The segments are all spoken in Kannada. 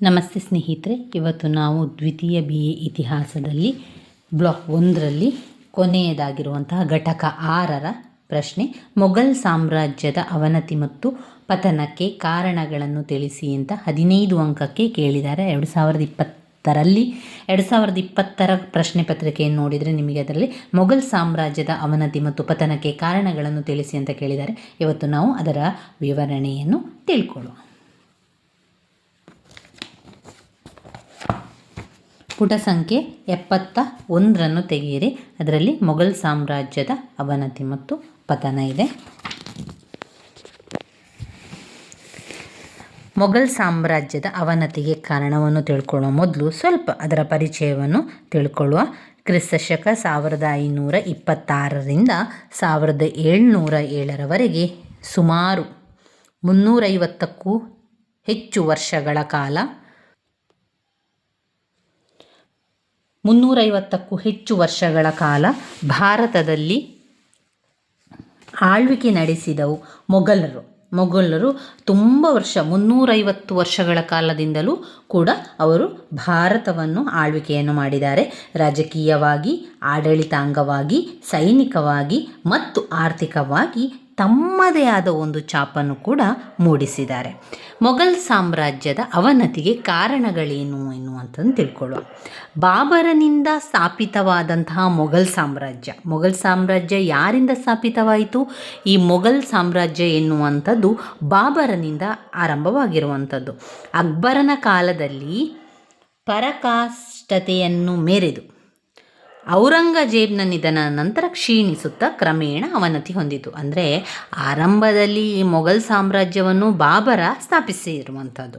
ನಮಸ್ತೆ ಸ್ನೇಹಿತರೆ, ಇವತ್ತು ನಾವು ದ್ವಿತೀಯ ಬಿ ಎ ಇತಿಹಾಸದಲ್ಲಿ ಬ್ಲಾಕ್ ಒಂದರಲ್ಲಿ ಕೊನೆಯದಾಗಿರುವಂತಹ ಘಟಕ ಆರರ ಪ್ರಶ್ನೆ, ಮೊಘಲ್ ಸಾಮ್ರಾಜ್ಯದ ಅವನತಿ ಮತ್ತು ಪತನಕ್ಕೆ ಕಾರಣಗಳನ್ನು ತಿಳಿಸಿ ಅಂತ ಹದಿನೈದು ಅಂಕಕ್ಕೆ ಕೇಳಿದ್ದಾರೆ. ಎರಡು ಸಾವಿರದ ಇಪ್ಪತ್ತರಲ್ಲಿ, ಎರಡು ಸಾವಿರದ ಇಪ್ಪತ್ತರ ಪ್ರಶ್ನೆ ಪತ್ರಿಕೆಯನ್ನು ನೋಡಿದರೆ ನಿಮಗೆ ಅದರಲ್ಲಿ ಮೊಘಲ್ ಸಾಮ್ರಾಜ್ಯದ ಅವನತಿ ಮತ್ತು ಪತನಕ್ಕೆ ಕಾರಣಗಳನ್ನು ತಿಳಿಸಿ ಅಂತ ಕೇಳಿದ್ದಾರೆ. ಇವತ್ತು ನಾವು ಅದರ ವಿವರಣೆಯನ್ನು ತಿಳ್ಕೊಳ್ಳುವ ಪುಟ ಸಂಖ್ಯೆ ಎಪ್ಪತ್ತ ಒಂದರನ್ನು ತೆಗೆಯಿರಿ. ಅದರಲ್ಲಿ ಮೊಘಲ್ ಸಾಮ್ರಾಜ್ಯದ ಅವನತಿ ಮತ್ತು ಪತನ ಇದೆ. ಮೊಘಲ್ ಸಾಮ್ರಾಜ್ಯದ ಅವನತಿಗೆ ಕಾರಣವನ್ನು ತಿಳ್ಕೊಳ್ಳುವ ಮೊದಲು ಸ್ವಲ್ಪ ಅದರ ಪರಿಚಯವನ್ನು ತಿಳ್ಕೊಳ್ಳುವ. ಕ್ರಿಸ್ತಶಕ ಸಾವಿರದ ಐನೂರ ಇಪ್ಪತ್ತಾರರಿಂದ ಸಾವಿರದ ಏಳ್ನೂರ ಏಳರವರೆಗೆ ಸುಮಾರು ಮುನ್ನೂರೈವತ್ತಕ್ಕೂ ಹೆಚ್ಚು ವರ್ಷಗಳ ಕಾಲ ಮುನ್ನೂರೈವತ್ತಕ್ಕೂ ಹೆಚ್ಚು ವರ್ಷಗಳ ಕಾಲ ಭಾರತದಲ್ಲಿ ಆಳ್ವಿಕೆ ನಡೆಸಿದವು ಮೊಘಲರು. ಮೊಘಲರು ತುಂಬ ವರ್ಷ, ಮುನ್ನೂರೈವತ್ತು ವರ್ಷಗಳ ಕಾಲದಿಂದಲೂ ಕೂಡ ಅವರು ಭಾರತವನ್ನು ಆಳ್ವಿಕೆಯನ್ನು ಮಾಡಿದ್ದಾರೆ. ರಾಜಕೀಯವಾಗಿ, ಆಡಳಿತಾಂಗವಾಗಿ, ಸೈನಿಕವಾಗಿ ಮತ್ತು ಆರ್ಥಿಕವಾಗಿ ತಮ್ಮದೇ ಆದ ಒಂದು ಛಾಪನ್ನು ಕೂಡ ಮೂಡಿಸಿದ್ದಾರೆ. ಮೊಘಲ್ ಸಾಮ್ರಾಜ್ಯದ ಅವನತಿಗೆ ಕಾರಣಗಳೇನು ಎನ್ನುವಂಥದ್ದು ತಿಳ್ಕೊಳ್ಳುವ. ಬಾಬರನಿಂದ ಸ್ಥಾಪಿತವಾದಂತಹ ಮೊಘಲ್ ಸಾಮ್ರಾಜ್ಯ. ಮೊಘಲ್ ಸಾಮ್ರಾಜ್ಯ ಯಾರಿಂದ ಸ್ಥಾಪಿತವಾಯಿತು? ಈ ಮೊಘಲ್ ಸಾಮ್ರಾಜ್ಯ ಎನ್ನುವಂಥದ್ದು ಬಾಬರನಿಂದ ಆರಂಭವಾಗಿರುವಂಥದ್ದು. ಅಕ್ಬರನ ಕಾಲದಲ್ಲಿ ಪರಕಾಷ್ಟತೆಯನ್ನು ಮೆರೆದು ಔರಂಗಜೇಬ್ನ ನಿಧನ ನಂತರ ಕ್ಷೀಣಿಸುತ್ತಾ ಕ್ರಮೇಣ ಅವನತಿ ಹೊಂದಿತು. ಅಂದರೆ ಆರಂಭದಲ್ಲಿ ಈ ಮೊಘಲ್ ಸಾಮ್ರಾಜ್ಯವನ್ನು ಬಾಬರ ಸ್ಥಾಪಿಸಿರುವಂಥದ್ದು.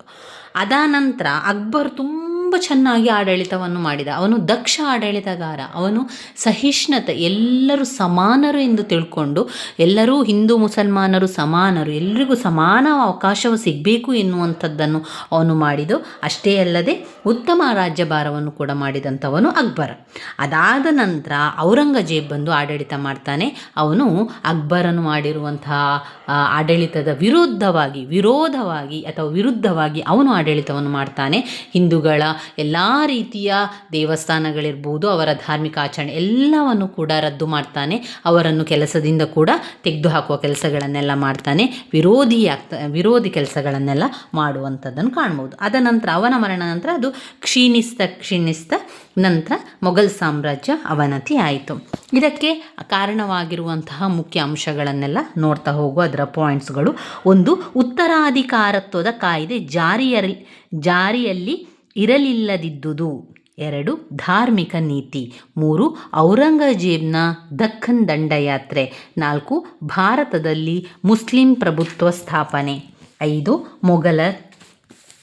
ಅದಾನಂತರ ಅಕ್ಬರ್ ತುಂಬ ಚೆನ್ನಾಗಿ ಆಡಳಿತವನ್ನು ಮಾಡಿದ. ಅವನು ದಕ್ಷ ಆಡಳಿತಗಾರ. ಅವನು ಸಹಿಷ್ಣುತೆ, ಎಲ್ಲರೂ ಸಮಾನರು ಎಂದು ತಿಳ್ಕೊಂಡು, ಎಲ್ಲರೂ ಹಿಂದೂ ಮುಸಲ್ಮಾನರು ಸಮಾನರು ಎಲ್ಲರಿಗೂ ಸಮಾನ ಅವಕಾಶವು ಸಿಗಬೇಕು ಎನ್ನುವಂಥದ್ದನ್ನು ಅವನು ಮಾಡಿದ್ದು ಅಷ್ಟೇ ಅಲ್ಲದೆ ಉತ್ತಮ ರಾಜ್ಯಭಾರವನ್ನು ಕೂಡ ಮಾಡಿದಂಥವನು ಅಕ್ಬರ. ಅದಾದ ನಂತರ ಔರಂಗಜೇಬ್ ಬಂದು ಆಡಳಿತ ಮಾಡ್ತಾನೆ. ಅವನು ಅಕ್ಬರನು ಮಾಡಿರುವಂತಹ ಆಡಳಿತದ ವಿರುದ್ಧವಾಗಿ, ವಿರೋಧವಾಗಿ ಅಥವಾ ವಿರುದ್ಧವಾಗಿ ಅವನು ಆಡಳಿತವನ್ನು ಮಾಡ್ತಾನೆ. ಹಿಂದೂಗಳ ಎಲ್ಲ ರೀತಿಯ ದೇವಸ್ಥಾನಗಳಿರ್ಬೋದು, ಅವರ ಧಾರ್ಮಿಕ ಆಚರಣೆ ಎಲ್ಲವನ್ನು ಕೂಡ ರದ್ದು ಮಾಡ್ತಾನೆ. ಅವರನ್ನು ಕೆಲಸದಿಂದ ಕೂಡ ತೆಗೆದುಹಾಕುವ ಕೆಲಸಗಳನ್ನೆಲ್ಲ ಮಾಡ್ತಾನೆ. ವಿರೋಧಿ ವಿರೋಧಿ ಕೆಲಸಗಳನ್ನೆಲ್ಲ ಮಾಡುವಂಥದ್ದನ್ನು ಕಾಣ್ಬೋದು. ಅದ ನಂತರ ಅವನ ಮರಣ ನಂತರ ಅದು ಕ್ಷೀಣಿಸ್ತ ಕ್ಷೀಣಿಸ್ತ ನಂತರ ಮೊಘಲ್ ಸಾಮ್ರಾಜ್ಯ ಅವನತಿ ಆಯಿತು. ಇದಕ್ಕೆ ಕಾರಣವಾಗಿರುವಂತಹ ಮುಖ್ಯ ಅಂಶಗಳನ್ನೆಲ್ಲ ನೋಡ್ತಾ ಹೋಗುವ ಅದರ ಪಾಯಿಂಟ್ಸ್ಗಳು ಒಂದು, ಉತ್ತರಾಧಿಕಾರತ್ವದ ಕಾಯ್ದೆ ಜಾರಿಯಲ್ಲಿ ಜಾರಿಯಲ್ಲಿ ಇರಲಿಲ್ಲದಿದ್ದುದು. ಎರಡು, ಧಾರ್ಮಿಕ ನೀತಿ. ಮೂರು, ಔರಂಗಜೇಬ್ನ ದಕ್ಕನ್ ದಂಡಯಾತ್ರೆ. ನಾಲ್ಕು, ಭಾರತದಲ್ಲಿ ಮುಸ್ಲಿಂ ಪ್ರಭುತ್ವ ಸ್ಥಾಪನೆ. ಐದು, ಮೊಘಲ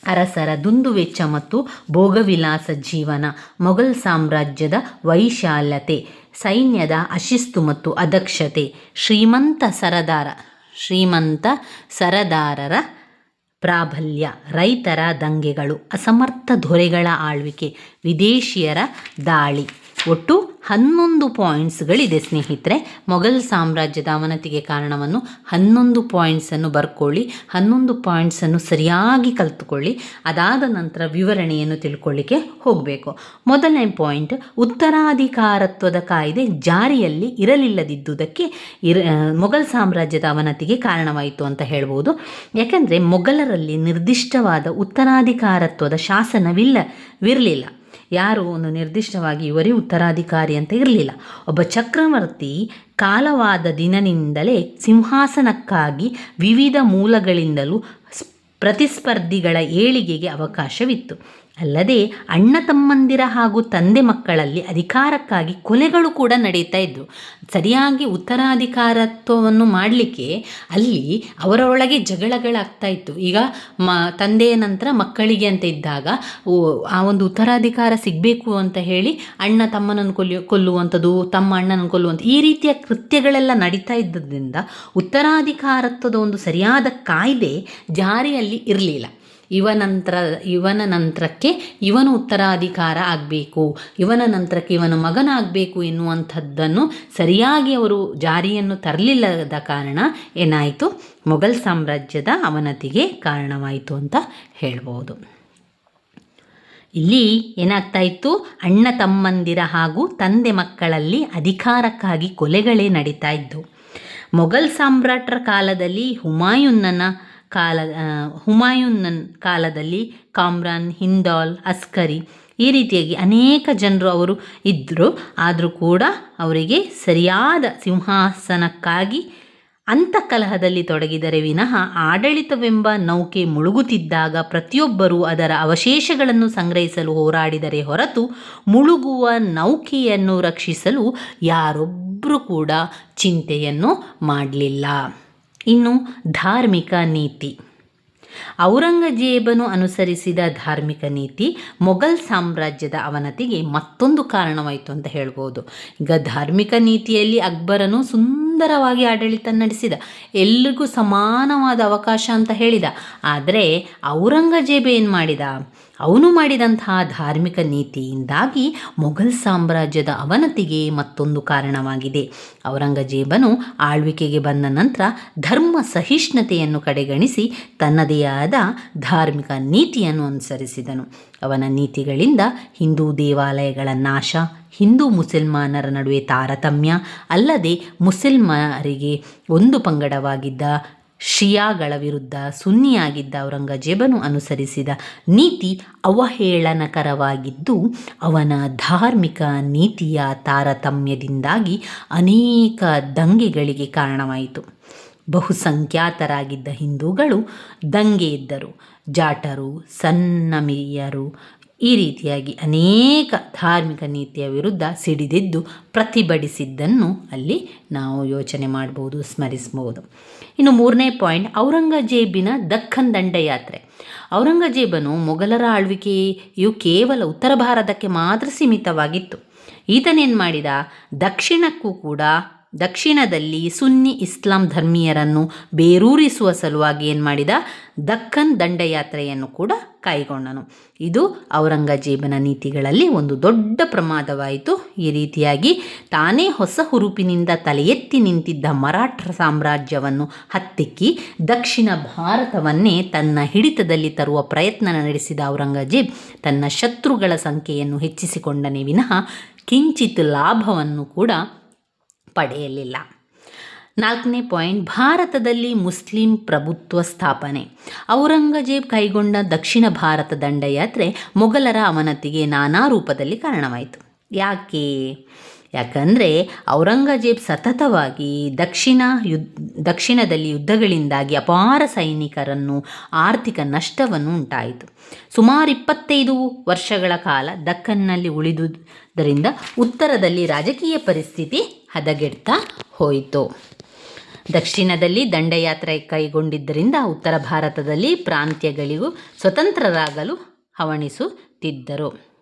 ಅರಸರ ದುಂದುವೆಚ್ಚ ಮತ್ತು ಭೋಗವಿಲಾಸ ಜೀವನ. ಮೊಘಲ್ ಸಾಮ್ರಾಜ್ಯದ ವೈಶಾಲ್ಯತೆ, ಸೈನ್ಯದ ಅಶಿಸ್ತು ಮತ್ತು ಅದಕ್ಷತೆ. ಶ್ರೀಮಂತ ಸರದಾರ, ಶ್ರೀಮಂತ ಸರದಾರರ ಪ್ರಾಬಲ್ಯ ರೈತರ ದಂಗೆಗಳು ಅಸಮರ್ಥ ದೊರೆಗಳ ಆಳ್ವಿಕೆ ವಿದೇಶಿಯರ ದಾಳಿ. ಒಟ್ಟು ಹನ್ನೊಂದು ಪಾಯಿಂಟ್ಸ್ಗಳಿದೆ, ಸ್ನೇಹಿತರೆ. ಮೊಘಲ್ ಸಾಮ್ರಾಜ್ಯದ ಅವನತಿಗೆ ಕಾರಣವನ್ನು ಹನ್ನೊಂದು ಪಾಯಿಂಟ್ಸನ್ನು ಬರ್ಕೊಳ್ಳಿ, ಹನ್ನೊಂದು ಪಾಯಿಂಟ್ಸನ್ನು ಸರಿಯಾಗಿ ಕಲಿತುಕೊಳ್ಳಿ, ಅದಾದ ನಂತರ ವಿವರಣೆಯನ್ನು ತಿಳ್ಕೊಳ್ಳಿಕ್ಕೆ ಹೋಗಬೇಕು. ಮೊದಲನೇ ಪಾಯಿಂಟ್, ಉತ್ತರಾಧಿಕಾರತ್ವದ ಕಾಯ್ದೆ ಜಾರಿಯಲ್ಲಿ ಇರಲಿಲ್ಲದಿದ್ದುದಕ್ಕೆ ಇರ ಮೊಘಲ್ ಸಾಮ್ರಾಜ್ಯದ ಅವನತಿಗೆ ಕಾರಣವಾಯಿತು ಅಂತ ಹೇಳ್ಬೋದು. ಯಾಕೆಂದರೆ ಮೊಘಲರಲ್ಲಿ ನಿರ್ದಿಷ್ಟವಾದ ಉತ್ತರಾಧಿಕಾರತ್ವದ ಶಾಸನವಿಲ್ಲವಿರಲಿಲ್ಲ ಯಾರು ಒಂದು ನಿರ್ದಿಷ್ಟವಾಗಿ ಇವರೇ ಉತ್ತರಾಧಿಕಾರಿ ಅಂತ ಇರಲಿಲ್ಲ. ಒಬ್ಬ ಚಕ್ರವರ್ತಿ ಕಾಲವಾದ ದಿನದಿಂದಲೇ ಸಿಂಹಾಸನಕ್ಕಾಗಿ ವಿವಿಧ ಮೂಲಗಳಿಂದಲೂ ಪ್ರತಿಸ್ಪರ್ಧಿಗಳ ಏಳಿಗೆಗೆ ಅವಕಾಶವಿತ್ತು. ಅಲ್ಲದೆ ಅಣ್ಣ ತಮ್ಮಂದಿರ ಹಾಗೂ ತಂದೆ ಮಕ್ಕಳಲ್ಲಿ ಅಧಿಕಾರಕ್ಕಾಗಿ ಕೊಲೆಗಳು ಕೂಡ ನಡೀತಾ ಇದ್ದವು ಸರಿಯಾಗಿ ಉತ್ತರಾಧಿಕಾರತ್ವವನ್ನು ಮಾಡಲಿಕ್ಕೆ ಅಲ್ಲಿ ಅವರೊಳಗೆ ಜಗಳಗಳಾಗ್ತಾ ಇತ್ತು. ಈಗ ಮ, ತಂದೆಯ ನಂತರ ಮಕ್ಕಳಿಗೆ ಅಂತ ಇದ್ದಾಗ ಆ ಒಂದು ಉತ್ತರಾಧಿಕಾರ ಸಿಗಬೇಕು ಅಂತ ಹೇಳಿ ಅಣ್ಣ ತಮ್ಮನನ್ನು ಕೊಲ್ಲಿ ಕೊಲ್ಲುವಂಥದ್ದು, ತಮ್ಮ ಅಣ್ಣನನ್ನು ಕೊಲ್ಲುವಂಥ ಈ ರೀತಿಯ ಕೃತ್ಯಗಳೆಲ್ಲ ನಡೀತಾ ಇದ್ದದ್ರಿಂದ ಉತ್ತರಾಧಿಕಾರತ್ವದ ಒಂದು ಸರಿಯಾದ ಕಾಯ್ದೆ ಜಾರಿಯಲ್ಲಿ ಇರಲಿಲ್ಲ. ಇವ ನಂತರ ಇವನ ನಂತರಕ್ಕೆ ಇವನು ಉತ್ತರಾಧಿಕಾರ ಆಗಬೇಕು. ಇವನ ನಂತರಕ್ಕೆ ಇವನ ಮಗನಾಗಬೇಕು ಎನ್ನುವಂಥದ್ದನ್ನು ಸರಿಯಾಗಿ ಅವರು ಜಾರಿಯನ್ನು ತರಲಿಲ್ಲದ ಕಾರಣ ಏನಾಯಿತು? ಮೊಘಲ್ ಸಾಮ್ರಾಜ್ಯದ ಅವನತಿಗೆ ಕಾರಣವಾಯಿತು ಅಂತ ಹೇಳ್ಬೋದು. ಇಲ್ಲಿ ಏನಾಗ್ತಾ ಇತ್ತು? ಅಣ್ಣ ತಮ್ಮಂದಿರ ಹಾಗೂ ತಂದೆ ಮಕ್ಕಳಲ್ಲಿ ಅಧಿಕಾರಕ್ಕಾಗಿ ಕೊಲೆಗಳೇ ನಡೀತಾ ಇದ್ದವು ಮೊಘಲ್ ಸಾಮ್ರಾಟರ ಕಾಲದಲ್ಲಿ ಹುಮಾಯೂನ್ನನ ಕಾಲ ಹುಮಾಯೂನ್ನನ್ ಕಾಲದಲ್ಲಿ ಕಾಮ್ರಾನ್, ಹಿಂದಾಲ್, ಅಸ್ಕರಿ ಈ ರೀತಿಯಾಗಿ ಅನೇಕ ಜನರು ಅವರು ಇದ್ದರು ಆದರೂ ಕೂಡ ಅವರಿಗೆ ಸರಿಯಾದ ಸಿಂಹಾಸನಕ್ಕಾಗಿ ಅಂತಕಲಹದಲ್ಲಿ ತೊಡಗಿದರೆ ವಿನಃ ಆಡಳಿತವೆಂಬ ನೌಕೆ ಮುಳುಗುತ್ತಿದ್ದಾಗ ಪ್ರತಿಯೊಬ್ಬರೂ ಅದರ ಅವಶೇಷಗಳನ್ನು ಸಂಗ್ರಹಿಸಲು ಹೋರಾಡಿದರೆ ಹೊರತು ಮುಳುಗುವ ನೌಕೆಯನ್ನು ರಕ್ಷಿಸಲು ಯಾರೊಬ್ಬರೂ ಕೂಡ ಚಿಂತೆಯನ್ನು ಮಾಡಲಿಲ್ಲ. ಇನ್ನು ಧಾರ್ಮಿಕ ನೀತಿ. ಔರಂಗಜೇಬನು ಅನುಸರಿಸಿದ ಧಾರ್ಮಿಕ ನೀತಿ ಮೊಘಲ್ ಸಾಮ್ರಾಜ್ಯದ ಅವನತಿಗೆ ಮತ್ತೊಂದು ಕಾರಣವಾಯಿತು ಅಂತ ಹೇಳ್ಬೋದು. ಈಗ ಧಾರ್ಮಿಕ ನೀತಿಯಲ್ಲಿ ಅಕ್ಬರನು ಸುಂದರವಾಗಿ ಆಡಳಿತ ನಡೆಸಿದ. ಎಲ್ರಿಗೂ ಸಮಾನವಾದ ಅವಕಾಶ ಅಂತ ಹೇಳಿದ. ಆದರೆ ಔರಂಗಜೇಬ ಏನು ಮಾಡಿದ? ಅವನು ಮಾಡಿದಂತಹ ಧಾರ್ಮಿಕ ನೀತಿಯಿಂದಾಗಿ ಮೊಘಲ್ ಸಾಮ್ರಾಜ್ಯದ ಅವನತಿಗೆ ಮತ್ತೊಂದು ಕಾರಣವಾಗಿದೆ. ಔರಂಗಜೇಬನು ಆಳ್ವಿಕೆಗೆ ಬಂದ ನಂತರ ಧರ್ಮ ಸಹಿಷ್ಣುತೆಯನ್ನು ಕಡೆಗಣಿಸಿ ತನ್ನದೇ ಆದ ಧಾರ್ಮಿಕ ನೀತಿಯನ್ನು ಅನುಸರಿಸಿದನು. ಅವನ ನೀತಿಗಳಿಂದ ಹಿಂದೂ ದೇವಾಲಯಗಳ ನಾಶ, ಹಿಂದೂ ಮುಸಲ್ಮಾನರ ನಡುವೆ ತಾರತಮ್ಯ, ಅಲ್ಲದೆ ಮುಸಲ್ಮಾನರಿಗೆ ಒಂದು ಪಂಗಡವಾಗಿದ್ದ ಶಿಯಾಗಳ ವಿರುದ್ಧ ಸುನ್ನಿಯಾಗಿದ್ದ ಔರಂಗಜೇಬನು ಅನುಸರಿಸಿದ ನೀತಿ ಅವಹೇಳನಕರವಾಗಿದ್ದು, ಅವನ ಧಾರ್ಮಿಕ ನೀತಿಯ ತಾರತಮ್ಯದಿಂದಾಗಿ ಅನೇಕ ದಂಗೆಗಳಿಗೆ ಕಾರಣವಾಯಿತು. ಬಹುಸಂಖ್ಯಾತರಾಗಿದ್ದ ಹಿಂದೂಗಳು ದಂಗೆ ಇದ್ದರು. ಜಾಟರು, ಸನ್ನಮಿಯರು ಈ ರೀತಿಯಾಗಿ ಅನೇಕ ಧಾರ್ಮಿಕ ನೀತಿಯ ವಿರುದ್ಧ ಸಿಡಿದೆದ್ದು ಪ್ರತಿಭಟಿಸಿದ್ದನ್ನು ಅಲ್ಲಿ ನಾವು ಯೋಚನೆ ಮಾಡ್ಬೋದು, ಸ್ಮರಿಸ್ಬೋದು. ಇನ್ನು ಮೂರನೇ ಪಾಯಿಂಟ್, ಔರಂಗಜೇಬಿನ ದಕ್ಕನ್ ದಂಡಯಾತ್ರೆ. ಔರಂಗಜೇಬನು ಮೊಘಲರ ಆಳ್ವಿಕೆಯು ಕೇವಲ ಉತ್ತರ ಭಾರತಕ್ಕೆ ಮಾತ್ರ ಸೀಮಿತವಾಗಿತ್ತು. ಈತನೇನು ಮಾಡಿದ? ದಕ್ಷಿಣಕ್ಕೂ ಕೂಡ ದಕ್ಷಿಣದಲ್ಲಿ ಸುನ್ನಿ ಇಸ್ಲಾಂ ಧರ್ಮೀಯರನ್ನು ಬೇರೂರಿಸುವ ಸಲುವಾಗಿ ಏನು ಮಾಡಿದ? ದಕ್ಕನ್ ದಂಡಯಾತ್ರೆಯನ್ನು ಕೂಡ ಕೈಗೊಂಡನು ಇದು ಔರಂಗಜೇಬನ ನೀತಿಗಳಲ್ಲಿ ಒಂದು ದೊಡ್ಡ ಪ್ರಮಾದವಾಯಿತು. ಈ ರೀತಿಯಾಗಿ ತಾನೇ ಹೊಸ ಹುರುಪಿನಿಂದ ತಲೆ ಎತ್ತಿ ನಿಂತಿದ್ದ ಮರಾಠ ಸಾಮ್ರಾಜ್ಯವನ್ನು ಹತ್ತಿಕ್ಕಿ ದಕ್ಷಿಣ ಭಾರತವನ್ನೇ ತನ್ನ ಹಿಡಿತದಲ್ಲಿ ತರುವ ಪ್ರಯತ್ನ ನಡೆಸಿದ ಔರಂಗಜೇಬ್ ತನ್ನ ಶತ್ರುಗಳ ಸಂಖ್ಯೆಯನ್ನು ಹೆಚ್ಚಿಸಿಕೊಂಡನೇ ವಿನಃ ಕಿಂಚಿತ್ ಲಾಭವನ್ನು ಕೂಡ ಪಡೆಯಲಿಲ್ಲ. ನಾಲ್ಕನೇ ಪಾಯಿಂಟ್, ಭಾರತದಲ್ಲಿ ಮುಸ್ಲಿಂ ಪ್ರಭುತ್ವ ಸ್ಥಾಪನೆ. ಔರಂಗಜೇಬ್ ಕೈಗೊಂಡ ದಕ್ಷಿಣ ಭಾರತ ದಂಡಯಾತ್ರೆ ಮೊಘಲರ ಅವನತಿಗೆ ನಾನಾ ರೂಪದಲ್ಲಿ ಕಾರಣವಾಯಿತು. ಯಾಕೆ? ಯಾಕಂದರೆ ಔರಂಗಜೇಬ್ ಸತತವಾಗಿ ದಕ್ಷಿಣ ಯುದ್ಧ ದಕ್ಷಿಣದಲ್ಲಿ ಯುದ್ಧಗಳಿಂದಾಗಿ ಅಪಾರ ಸೈನಿಕರನ್ನು ಆರ್ಥಿಕ ನಷ್ಟವನ್ನು ಉಂಟಾಯಿತು. ಸುಮಾರು ಇಪ್ಪತ್ತೈದು ವರ್ಷಗಳ ಕಾಲ ದಕ್ಕನ್ನಲ್ಲಿ ಉಳಿದುದರಿಂದ ಉತ್ತರದಲ್ಲಿ ರಾಜಕೀಯ ಪರಿಸ್ಥಿತಿ ಹದಗೆಡ್ತಾ ಹೋಯಿತು. ದಕ್ಷಿಣದಲ್ಲಿ ದಂಡಯಾತ್ರೆ ಕೈಗೊಂಡಿದ್ದರಿಂದ ಉತ್ತರ ಭಾರತದಲ್ಲಿ ಪ್ರಾಂತ್ಯಗಳಿಗೂ ಸ್ವತಂತ್ರರಾಗಲು ಹವಣಿಸುತ್ತಿದ್ದರು.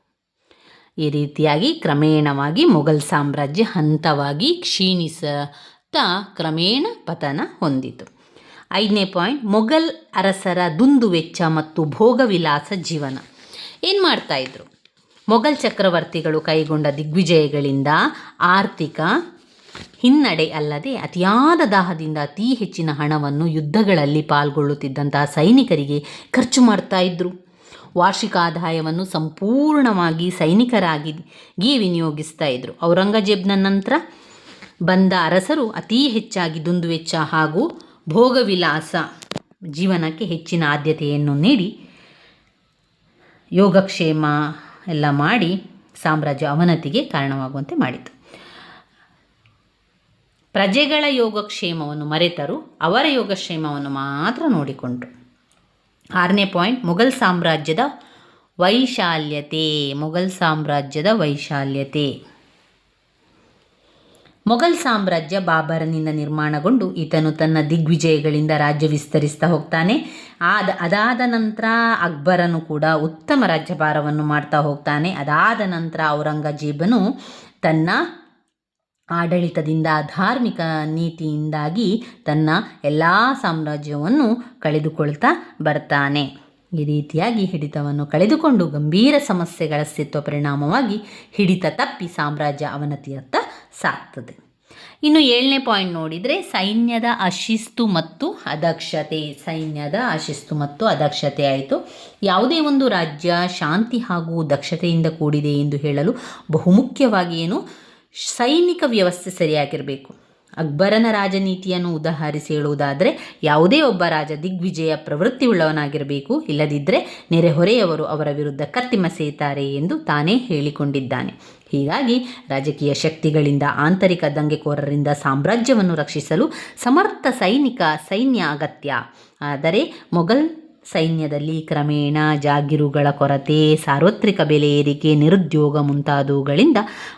ಈ ರೀತಿಯಾಗಿ ಕ್ರಮೇಣವಾಗಿ ಮೊಘಲ್ ಸಾಮ್ರಾಜ್ಯ ಹಂತವಾಗಿ ಕ್ಷೀಣಿಸುತ್ತಾ ಕ್ರಮೇಣ ಪತನ ಹೊಂದಿತು. ಐದನೇ ಪಾಯಿಂಟ್, ಮೊಘಲ್ ಅರಸರ ದುಂದುವೆಚ್ಚ ಮತ್ತು ಭೋಗವಿಲಾಸ ಜೀವನ. ಏನು ಮಾಡ್ತಾಯಿದ್ರು ಮೊಘಲ್ ಚಕ್ರವರ್ತಿಗಳು ಕೈಗೊಂಡ ದಿಗ್ವಿಜಯಗಳಿಂದ ಆರ್ಥಿಕ ಹಿನ್ನಡೆ ಅಲ್ಲದೆ ಅತಿಯಾದ ದಾಹದಿಂದ ಅತೀ ಹೆಚ್ಚಿನ ಹಣವನ್ನು ಯುದ್ಧಗಳಲ್ಲಿ ಪಾಲ್ಗೊಳ್ಳುತ್ತಿದ್ದಂತಹ ಸೈನಿಕರಿಗೆ ಖರ್ಚು ಮಾಡ್ತಾ ಇದ್ರು. ವಾರ್ಷಿಕ ಆದಾಯವನ್ನು ಸಂಪೂರ್ಣವಾಗಿ ಸೈನಿಕರಾಗಿ ವಿನಿಯೋಗಿಸ್ತಾ ಇದ್ರು. ಔರಂಗಜೇಬ್ನ ನಂತರ ಬಂದ ಅರಸರು ಅತೀ ಹೆಚ್ಚಾಗಿ ದುಂದುವೆಚ್ಚ ಹಾಗೂ ಭೋಗವಿಲಾಸ ಜೀವನಕ್ಕೆ ಹೆಚ್ಚಿನ ಆದ್ಯತೆಯನ್ನು ನೀಡಿ ಯೋಗಕ್ಷೇಮ ಎಲ್ಲ ಮಾಡಿ ಸಾಮ್ರಾಜ್ಯ ಅವನತಿಗೆ ಕಾರಣವಾಗುವಂತೆ ಮಾಡಿತು. ಪ್ರಜೆಗಳ ಯೋಗಕ್ಷೇಮವನ್ನು ಮರೆತರು, ಅವರ ಯೋಗಕ್ಷೇಮವನ್ನು ಮಾತ್ರ ನೋಡಿಕೊಂಡರು. ಆರನೇ ಪಾಯಿಂಟ್, ಮೊಘಲ್ ಸಾಮ್ರಾಜ್ಯದ ವೈಶಾಲ್ಯತೆ, ಮೊಘಲ್ ಸಾಮ್ರಾಜ್ಯದ ವೈಶಾಲ್ಯತೆ. ಮೊಘಲ್ ಸಾಮ್ರಾಜ್ಯ ಬಾಬರನಿಂದ ನಿರ್ಮಾಣಗೊಂಡು ಈತನು ತನ್ನ ದಿಗ್ವಿಜಯಗಳಿಂದ ರಾಜ್ಯ ವಿಸ್ತರಿಸ್ತಾ ಹೋಗ್ತಾನೆ. ಆದ, ಅದಾದ ನಂತರ ಅಕ್ಬರನು ಕೂಡ ಉತ್ತಮ ರಾಜ್ಯಭಾರವನ್ನು ಮಾಡ್ತಾ ಹೋಗ್ತಾನೆ. ಅದಾದ ನಂತರ ಔರಂಗಜೇಬನು ತನ್ನ ಆಡಳಿತದಿಂದ, ಧಾರ್ಮಿಕ ನೀತಿಯಿಂದಾಗಿ ತನ್ನ ಎಲ್ಲ ಸಾಮ್ರಾಜ್ಯವನ್ನು ಕಳೆದುಕೊಳ್ತಾ ಬರ್ತಾನೆ. ಈ ರೀತಿಯಾಗಿ ಹಿಡಿತವನ್ನು ಕಳೆದುಕೊಂಡು ಗಂಭೀರ ಸಮಸ್ಯೆಗಳ ಸ್ಥಿತ್ವ ಪರಿಣಾಮವಾಗಿ ಹಿಡಿತ ತಪ್ಪಿ ಸಾಮ್ರಾಜ್ಯ ಅವನತಿಯತ್ತ ಸಾಗ್ತದೆ. ಇನ್ನು ಏಳನೇ ಪಾಯಿಂಟ್ ನೋಡಿದರೆ ಸೈನ್ಯದ ಅಶಿಸ್ತು ಮತ್ತು ಅದಕ್ಷತೆ, ಸೈನ್ಯದ ಅಶಿಸ್ತು ಮತ್ತು ಅದಕ್ಷತೆ ಆಯಿತು. ಯಾವುದೇ ಒಂದು ರಾಜ್ಯ ಶಾಂತಿ ಹಾಗೂ ದಕ್ಷತೆಯಿಂದ ಕೂಡಿದೆ ಎಂದು ಹೇಳಲು ಬಹುಮುಖ್ಯವಾಗಿ ಏನು ಸೈನಿಕ ವ್ಯವಸ್ಥೆ ಸರಿಯಾಗಿರಬೇಕು. ಅಕ್ಬರನ ರಾಜನೀತಿಯನ್ನು ಉದಾಹರಿಸಿ ಹೇಳುವುದಾದರೆ, ಯಾವುದೇ ಒಬ್ಬ ರಾಜ ದಿಗ್ವಿಜಯ ಪ್ರವೃತ್ತಿಯುಳ್ಳವನಾಗಿರಬೇಕು. ಇಲ್ಲದಿದ್ದರೆ ನೆರೆಹೊರೆಯವರು ಅವರ ವಿರುದ್ಧ ಕತ್ತಿಮಸೆಯುತ್ತಾರೆ ಎಂದು ತಾನೇ ಹೇಳಿಕೊಂಡಿದ್ದಾನೆ. ಹೀಗಾಗಿ ರಾಜಕೀಯ ಶಕ್ತಿಗಳಿಂದ, ಆಂತರಿಕ ದಂಗೆಕೋರರಿಂದ ಸಾಮ್ರಾಜ್ಯವನ್ನು ರಕ್ಷಿಸಲು ಸಮರ್ಥ ಸೈನಿಕ ಸೈನ್ಯ ಅಗತ್ಯ. ಆದರೆ ಮೊಘಲ್ ಸೈನ್ಯದಲ್ಲಿ ಕ್ರಮೇಣ ಜಾಗಿರುಗಳ ಕೊರತೆ, ಸಾರ್ವತ್ರಿಕ ಬೆಲೆ ಏರಿಕೆ, ನಿರುದ್ಯೋಗ ಮುಂತಾದವುಗಳಿಂದ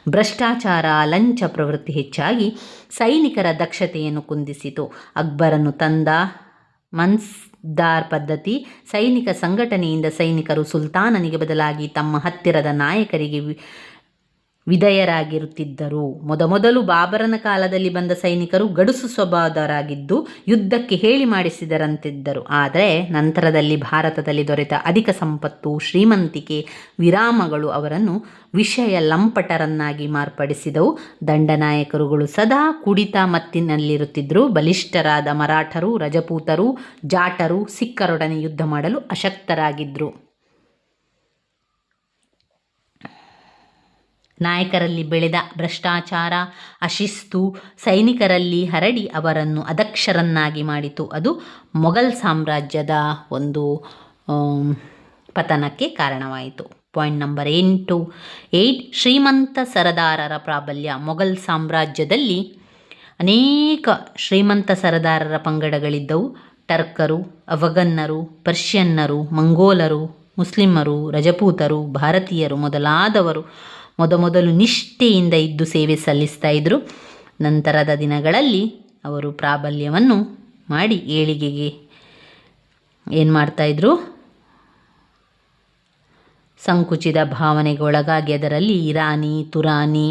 ಭ್ರಷ್ಟಾಚಾರ, ಲಂಚ ಪ್ರವೃತ್ತಿ ಹೆಚ್ಚಾಗಿ ಸೈನಿಕರ ದಕ್ಷತೆಯನ್ನು ಕುಂದಿಸಿತು. ಅಕ್ಬರನ್ನು ತಂದ ಮನ್ಸ್ದಾರ್ ಪದ್ಧತಿ ಸೈನಿಕ ಸಂಘಟನೆಯಿಂದ ಸೈನಿಕರು ಸುಲ್ತಾನನಿಗೆ ಬದಲಾಗಿ ತಮ್ಮ ಹತ್ತಿರದ ನಾಯಕರಿಗೆ ವಿಧೇಯರಾಗಿರುತ್ತಿದ್ದರು. ಮೊದಮೊದಲು ಬಾಬರನ ಕಾಲದಲ್ಲಿ ಬಂದ ಸೈನಿಕರು ಗಡುಸು ಸ್ವಭಾವದವರಾಗಿದ್ದು ಯುದ್ಧಕ್ಕೆ ಹೇಳಿ ಮಾಡಿಸಿದರಂತಿದ್ದರು. ಆದರೆ ನಂತರದಲ್ಲಿ ಭಾರತದಲ್ಲಿ ದೊರೆತ ಅಧಿಕ ಸಂಪತ್ತು, ಶ್ರೀಮಂತಿಕೆ, ವಿರಾಮಗಳು ಅವರನ್ನು ವಿಷಯ ಲಂಪಟರನ್ನಾಗಿ ಮಾರ್ಪಡಿಸಿದವು. ದಂಡನಾಯಕರುಗಳು ಸದಾ ಕುಡಿತ ಮತ್ತಿನಲ್ಲಿರುತ್ತಿದ್ದರು. ಬಲಿಷ್ಠರಾದ ಮರಾಠರು, ರಜಪೂತರು, ಜಾಟರು ಸಿಕ್ಕರೊಡನೆ ಯುದ್ಧ ಮಾಡಲು ಅಶಕ್ತರಾಗಿದ್ದರು ನಾಯಕರಲ್ಲಿ ಬೆಳೆದ ಭ್ರಷ್ಟಾಚಾರ, ಅಶಿಸ್ತು, ಸೈನಿಕರಲ್ಲಿ ಹರಡಿ ಅವರನ್ನು ಅದಕ್ಷರನ್ನಾಗಿ ಮಾಡಿತು. ಅದು ಮೊಘಲ್ ಸಾಮ್ರಾಜ್ಯದ ಒಂದು ಪತನಕ್ಕೆ ಕಾರಣವಾಯಿತು. ಪಾಯಿಂಟ್ ನಂಬರ್ ಎಂಟು ಏಯ್ಟ್ ಶ್ರೀಮಂತ ಸರದಾರರ ಪ್ರಾಬಲ್ಯ. ಮೊಘಲ್ ಸಾಮ್ರಾಜ್ಯದಲ್ಲಿ ಅನೇಕ ಶ್ರೀಮಂತ ಸರದಾರರ ಪಂಗಡಗಳಿದ್ದವು. ಟರ್ಕರು ಅವಘನ್ನರು ಪರ್ಷಿಯನ್ನರು, ಮಂಗೋಲರು, ಮುಸ್ಲಿಮರು, ರಜಪೂತರು, ಭಾರತೀಯರು ಮೊದಲಾದವರು ಮೊದಮೊದಲು ನಿಷ್ಠೆಯಿಂದ ಇದ್ದು ಸೇವೆ ಸಲ್ಲಿಸ್ತಾ ಇದ್ದರು ನಂತರದ ದಿನಗಳಲ್ಲಿ ಅವರು ಪ್ರಾಬಲ್ಯವನ್ನು ಮಾಡಿ ಏಳಿಗೆಗೆ ಏನು ಮಾಡ್ತಾಯಿದ್ರು ಸಂಕುಚಿತ ಭಾವನೆಗೆ ಒಳಗಾಗಿ ಅದರಲ್ಲಿ ಇರಾನಿ, ತುರಾನಿ,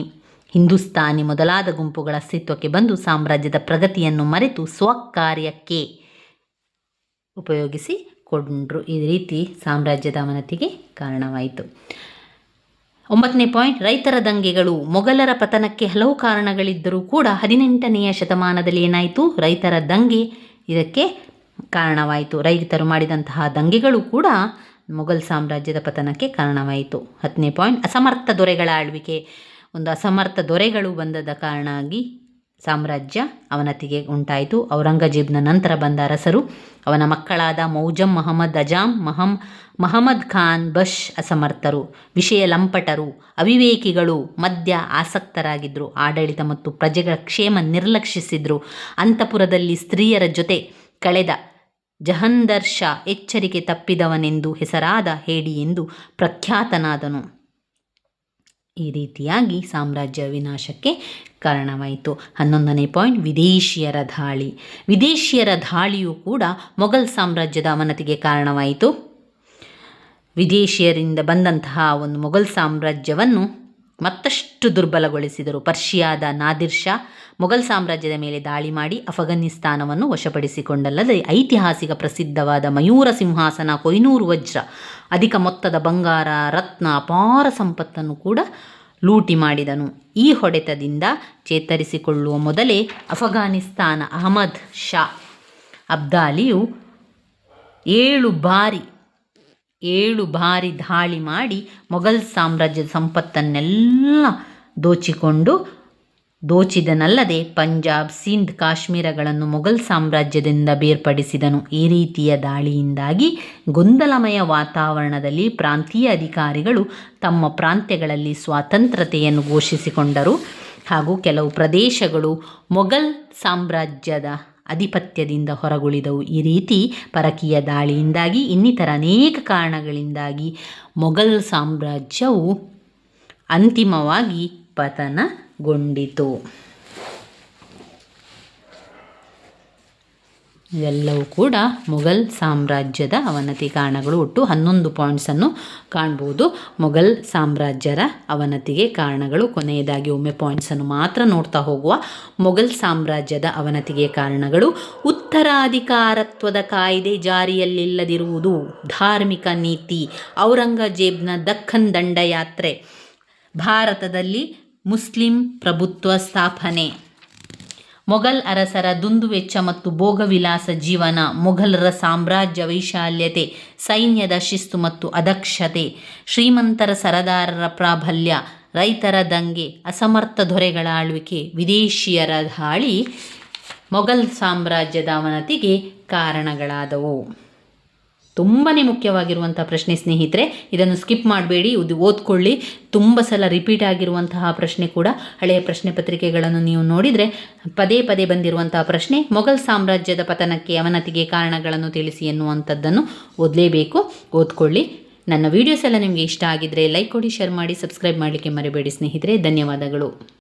ಹಿಂದೂಸ್ತಾನಿ ಮೊದಲಾದ ಗುಂಪುಗಳ ಅಸ್ತಿತ್ವಕ್ಕೆ ಬಂದು ಸಾಮ್ರಾಜ್ಯದ ಪ್ರಗತಿಯನ್ನು ಮರೆತು ಸ್ವಕಾರ್ಯಕ್ಕೆ ಉಪಯೋಗಿಸಿಕೊಂಡ್ರು. ಈ ರೀತಿ ಸಾಮ್ರಾಜ್ಯದ ಅವನತಿಗೆ ಕಾರಣವಾಯಿತು. ಒಂಬತ್ತನೇ ಪಾಯಿಂಟ್, ರೈತರ ದಂಗೆಗಳು. ಮೊಘಲರ ಪತನಕ್ಕೆ ಹಲವು ಕಾರಣಗಳಿದ್ದರೂ ಕೂಡ ಹದಿನೆಂಟನೆಯ ಶತಮಾನದಲ್ಲಿ ಏನಾಯಿತು? ರೈತರ ದಂಗೆ ಇದಕ್ಕೆ ಕಾರಣವಾಯಿತು. ರೈತರು ಮಾಡಿದಂತಹ ದಂಗೆಗಳು ಕೂಡ ಮೊಘಲ್ ಸಾಮ್ರಾಜ್ಯದ ಪತನಕ್ಕೆ ಕಾರಣವಾಯಿತು. ಹತ್ತನೇ ಪಾಯಿಂಟ್, ಅಸಮರ್ಥ ದೊರೆಗಳ ಆಳ್ವಿಕೆ. ಒಂದು ಅಸಮರ್ಥ ದೊರೆಗಳು ಬಂದದ ಕಾರಣವಾಗಿ ಸಾಮ್ರಾಜ್ಯ ಅವನತಿಗೆ ಉಂಟಾಯಿತು. ಔರಂಗಜೇಬ್ನ ನಂತರ ಬಂದ ಅರಸರು, ಅವನ ಮಕ್ಕಳಾದ ಮೌಜಂ, ಮಹಮ್ಮದ್ ಅಜಾಮ್, ಮಹಂ, ಮಹಮ್ಮದ್ ಖಾನ್, ಬಶ್ ಅಸಮರ್ಥರು, ವಿಷಯ ಲಂಪಟರು, ಅವಿವೇಕಿಗಳು, ಮದ್ಯ ಆಸಕ್ತರಾಗಿದ್ದರು ಆಡಳಿತ ಮತ್ತು ಪ್ರಜೆಗಳ ಕ್ಷೇಮ ನಿರ್ಲಕ್ಷಿಸಿದ್ರು. ಅಂತಃಪುರದಲ್ಲಿ ಸ್ತ್ರೀಯರ ಜೊತೆ ಕಳೆದ ಜಹಂದರ್ ಶಾ ಎಚ್ಚರಿಕೆ ತಪ್ಪಿದವನೆಂದು ಹೆಸರಾದ ಹೇಡಿ ಎಂದು ಪ್ರಖ್ಯಾತನಾದನು. ಈ ರೀತಿಯಾಗಿ ಸಾಮ್ರಾಜ್ಯ ವಿನಾಶಕ್ಕೆ ಕಾರಣವಾಯಿತು. ಹನ್ನೊಂದನೇ ಪಾಯಿಂಟ್, ವಿದೇಶಿಯರ ದಾಳಿ. ವಿದೇಶಿಯರ ದಾಳಿಯೂ ಕೂಡ ಮೊಘಲ್ ಸಾಮ್ರಾಜ್ಯದ ಅವನತಿಗೆ ಕಾರಣವಾಯಿತು. ವಿದೇಶಿಯರಿಂದ ಬಂದಂತಹ ಒಂದು ಮೊಘಲ್ ಸಾಮ್ರಾಜ್ಯವನ್ನು ಮತ್ತಷ್ಟು ದುರ್ಬಲಗೊಳಿಸಿದರು. ಪರ್ಷಿಯಾದ ನಾದಿರ್ ಶಾ ಮೊಘಲ್ ಸಾಮ್ರಾಜ್ಯದ ಮೇಲೆ ದಾಳಿ ಮಾಡಿ ಅಫಘಾನಿಸ್ತಾನವನ್ನು ವಶಪಡಿಸಿಕೊಂಡಲ್ಲದೆ ಐತಿಹಾಸಿಕ ಪ್ರಸಿದ್ಧವಾದ ಮಯೂರ ಸಿಂಹಾಸನ, ಕೊಯ್ನೂರು ವಜ್ರ, ಅಧಿಕ ಮೊತ್ತದ ಬಂಗಾರ, ರತ್ನ, ಅಪಾರ ಸಂಪತ್ತನ್ನು ಕೂಡ ಲೂಟಿ ಮಾಡಿದನು. ಈ ಹೊಡೆತದಿಂದ ಚೇತರಿಸಿಕೊಳ್ಳುವ ಮೊದಲೇ ಅಫಘಾನಿಸ್ತಾನ ಅಹಮದ್ ಶಾ ಅಬ್ದಾಲಿಯು ಏಳು ಬಾರಿ ಏಳು ಬಾರಿ ದಾಳಿ ಮಾಡಿ ಮೊಘಲ್ ಸಾಮ್ರಾಜ್ಯದ ಸಂಪತ್ತನ್ನೆಲ್ಲ ದೋಚಿಕೊಂಡು, ದೋಚಿದನಲ್ಲದೆ ಪಂಜಾಬ್, ಸಿಂಧ್, ಕಾಶ್ಮೀರಗಳನ್ನು ಮೊಘಲ್ ಸಾಮ್ರಾಜ್ಯದಿಂದ ಬೇರ್ಪಡಿಸಿದನು. ಈ ರೀತಿಯ ದಾಳಿಯಿಂದಾಗಿ ಗೊಂದಲಮಯ ವಾತಾವರಣದಲ್ಲಿ ಪ್ರಾಂತೀಯ ಅಧಿಕಾರಿಗಳು ತಮ್ಮ ಪ್ರಾಂತ್ಯಗಳಲ್ಲಿ ಸ್ವಾತಂತ್ರ್ಯತೆಯನ್ನು ಘೋಷಿಸಿಕೊಂಡರು. ಹಾಗೂ ಕೆಲವು ಪ್ರದೇಶಗಳು ಮೊಘಲ್ ಸಾಮ್ರಾಜ್ಯದ ಅಧಿಪತ್ಯದಿಂದ ಹೊರಗುಳಿದವು. ಈ ರೀತಿ ಪರಕೀಯ ದಾಳಿಯಿಂದಾಗಿ ಇನ್ನಿತರ ಅನೇಕ ಕಾರಣಗಳಿಂದಾಗಿ ಮೊಘಲ್ ಸಾಮ್ರಾಜ್ಯವು ಅಂತಿಮವಾಗಿ ಪತನಗೊಂಡಿತು. ಇವೆಲ್ಲವೂ ಕೂಡ ಮೊಘಲ್ ಸಾಮ್ರಾಜ್ಯದ ಅವನತಿ ಕಾರಣಗಳು. ಒಟ್ಟು ಹನ್ನೊಂದು ಪಾಯಿಂಟ್ಸನ್ನು ಕಾಣ್ಬೋದು. ಮೊಘಲ್ ಸಾಮ್ರಾಜ್ಯರ ಅವನತಿಗೆ ಕಾರಣಗಳು. ಕೊನೆಯದಾಗಿ ಒಮ್ಮೆ ಪಾಯಿಂಟ್ಸನ್ನು ಮಾತ್ರ ನೋಡ್ತಾ ಹೋಗುವ ಮೊಘಲ್ ಸಾಮ್ರಾಜ್ಯದ ಅವನತಿಗೆ ಕಾರಣಗಳು. ಉತ್ತರಾಧಿಕಾರತ್ವದ ಕಾಯ್ದೆ ಜಾರಿಯಲ್ಲಿಲ್ಲದಿರುವುದು ಧಾರ್ಮಿಕ ನೀತಿ. ಔರಂಗಜೇಬ್ನ ದಖನ್ ದಂಡಯಾತ್ರೆ. ಭಾರತದಲ್ಲಿ ಮುಸ್ಲಿಂ ಪ್ರಭುತ್ವ ಸ್ಥಾಪನೆ. ಮೊಘಲ್ ಅರಸರ ದುಂದುವೆಚ್ಚ ಮತ್ತು ಭೋಗವಿಲಾಸ ಜೀವನ, ಮೊಘಲರ ಸಾಮ್ರಾಜ್ಯ ವೈಶಾಲ್ಯತೆ, ಸೈನ್ಯದ ಶಿಸ್ತು ಮತ್ತು ಅದಕ್ಷತೆ, ಶ್ರೀಮಂತರ ಸರದಾರರ ಪ್ರಾಬಲ್ಯ, ರೈತರ ದಂಗೆ, ಅಸಮರ್ಥ ದೊರೆಗಳ ಆಳ್ವಿಕೆ, ವಿದೇಶಿಯರ ದಾಳಿ ಮೊಘಲ್ ಸಾಮ್ರಾಜ್ಯದ ಅವನತಿಗೆ ಕಾರಣಗಳಾದವು. ತುಂಬಾ ಮುಖ್ಯವಾಗಿರುವಂಥ ಪ್ರಶ್ನೆ ಸ್ನೇಹಿತರೆ, ಇದನ್ನು ಸ್ಕಿಪ್ ಮಾಡಬೇಡಿ, ಇದು ಓದ್ಕೊಳ್ಳಿ. ತುಂಬ ಸಲ ರಿಪೀಟ್ ಆಗಿರುವಂತಹ ಪ್ರಶ್ನೆ ಕೂಡ ಹಳೆಯ ಪ್ರಶ್ನೆ ಪತ್ರಿಕೆಗಳನ್ನು ನೀವು ನೋಡಿದರೆ ಪದೇ ಪದೇ ಬಂದಿರುವಂತಹ ಪ್ರಶ್ನೆ, ಮೊಘಲ್ ಸಾಮ್ರಾಜ್ಯದ ಪತನಕ್ಕೆ ಅವನತಿಗೆ ಕಾರಣಗಳನ್ನು ತಿಳಿಸಿ ಎನ್ನುವಂಥದ್ದನ್ನು ಓದಲೇಬೇಕು. ಓದ್ಕೊಳ್ಳಿ. ನನ್ನ ವೀಡಿಯೋಸ್ ಎಲ್ಲ ನಿಮಗೆ ಇಷ್ಟ ಆಗಿದ್ದರೆ ಲೈಕ್ ಕೊಡಿ ಶೇರ್ ಮಾಡಿ ಸಬ್ಸ್ಕ್ರೈಬ್ ಮಾಡಲಿಕ್ಕೆ ಮರಿಬೇಡಿ ಸ್ನೇಹಿತರೆ. ಧನ್ಯವಾದಗಳು.